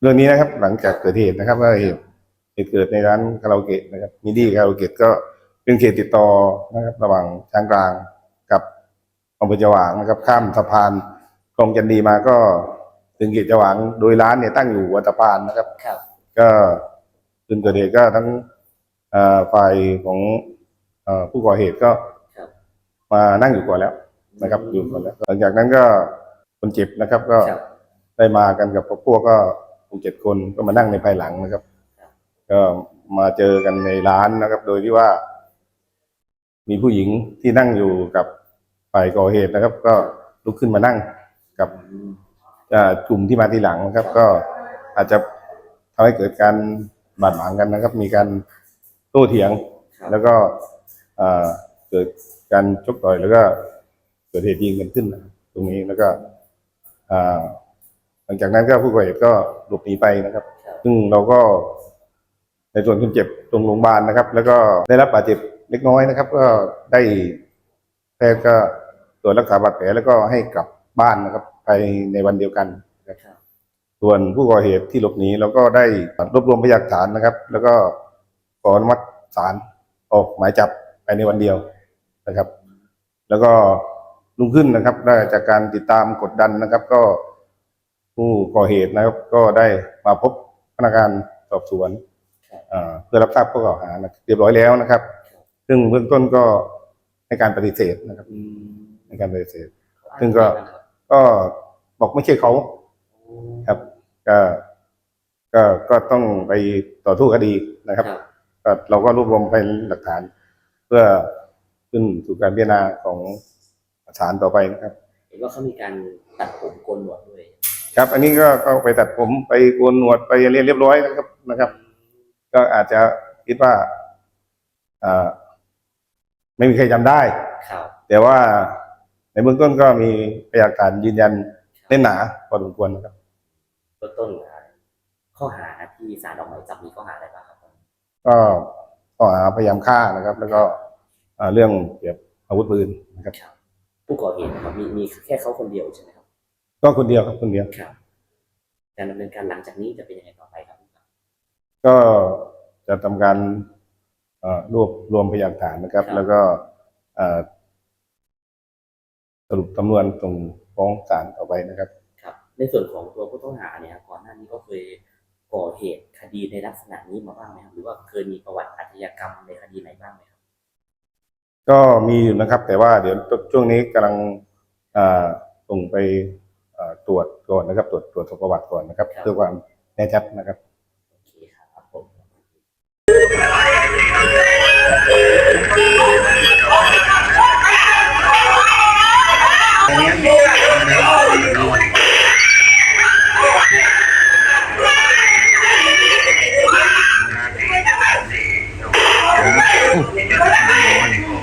เรื่องนี้นะครับ หลังจากเกิดเหตุนะครับ ว่าเหตุเหตุเกิดในร้านคาราโอเกะนะครับมิดีคาราโอเกะก็เป็นเขตติดต่อนะครับ ระหว่างช้างกลางกับอำเภอจวางนะครับ ข้ามสะพานคลองจันดีมาก็ถึงเขตจวางโดยร้านเนี่ยตั้งอยู่หัวสะพานนะครับครับก็คืนเกิดเหตุก็ทั้งเอ่อฝ่ายของเอ่อผู้ก่อเหตุก็ครับมานั่งอยู่ก่อนแล้วนะครับ อยู่ก่อนแล้ว หลังจากนั้นก็คนเจ็บนะครับก็ครับ ได้มากันกับพวกก็หกเจ็ดคนก็มานั่งในภายหลังนะครับครับ ก็มาเจอกันในร้านนะครับ โดยที่ว่า มีผู้หญิงที่นั่งอยู่กับฝ่ายก่อเหตุนะครับ ก็ลุกขึ้นมานั่งกับอืมอ่ากลุ่มที่มาทีหลังนะครับ ก็อาจจะทำให้เกิดการบาดหมางกันนะครับ มีการโต้เถียงครับแล้วก็เอ่อเกิดการชกต่อยแล้วก็เกิดเหตุยิงกันขึ้นนะครับตรงนี้แล้วก็อ่า หลังจากนั้นก็ผู้ก่อเหตุก็หลบหนีไปนะครับครับ ซึ่งเราก็ในส่วนคนเจ็บตรงโรงพยาบาลนะครับ แล้วก็ได้รับบาดเจ็บเล็กน้อยนะครับ ก็ได้แพทย์ก็ตรวจรักษาบาดแผลแล้วก็ให้กลับบ้านนะครับภายในวันเดียวกันนะครับครับส่วนผู้ก่อเหตุที่หลบหนีเราก็ได้รวบรวมพยานหลักฐานนะครับ แล้วก็ขออนุมัติศาลออกหมายจับภายในวันเดียวนะครับ แล้วก็ลุงขึ้นนะครับได้จากการติดตามกดดันนะครับ ก็ ผู้ก่อเหตุนะครับก็ได้มาพบพนักงานสอบสวนครับอ่าเพื่อรับทราบข้อกล่าวหานะเรียบร้อยแล้วนะครับ ซึ่งเบื้องต้นก็ให้การปฏิเสธนะครับอืมในการปฏิเสธ ซึ่งก็ก็บอกไม่ใช่เขาครับ ก็ก็ก็ต้องไปต่อสู้คดีนะคครัรับบก็เราก็รวบรวมไปหลักฐาน เพื่อขึ้นสู่การพิจารณาของศาลต่อไปนะครับเห็นว่าเขามีการตัดผมโกนหนวดด้วย ครับ อันนี้ก็ก็ไปตัดผมไปโกนหนวดไปเรียนเรียบร้อยนะครับนะครับ ก็อาจจะคิดว่าอ่าไม่มีใครจำได้ครับ แต่ว่าในเบื้องต้นก็มีพยานหลักฐานยืนยันแน่นหนาพอสมควรนะครับต้นต้นข้อหาที่ศาลออกหมายจับมีข้อหาอะไรบ้างครับก็ข้อหาพยายามฆ่านะครับ แล้วก็อ่าเรื่องเกี่ยวกับอาวุธปืนนะครับครับผู้ก่อเหตุนะครับมีมีแค่เขาคนเดียวใช่ไหมครับ ก็คนเดียวครับคนเดียว ครับการดำเนินการหลังจากนี้จะเป็นยังไงต่อไปครับก็จะทำการเอ่อรวบรวมพยานหลักฐานนะครับ แล้วก็เอ่อสรุปสำนวนส่งฟ้องศาลต่อไปนะครับ ครับ ในส่วนของตัวผู้ต้องหาเนี่ยครับก่อนหน้านี้ก็เคยก่อเหตุคดีในลักษณะนี้มาบ้างไหมครับหรือว่าเคยมีประวัติอาชญากรรมในคดีไหนบ้างไหมครับก็มีอยู่นะครับ แต่ว่าเดี๋ยวช่วงนี้กำลังอ่าส่งไปอ่า ตรวจก่อนนะครับ ตรวจตรวจสุขภาพก่อนนะครับเพื่อความแน่ชัดนะครับอ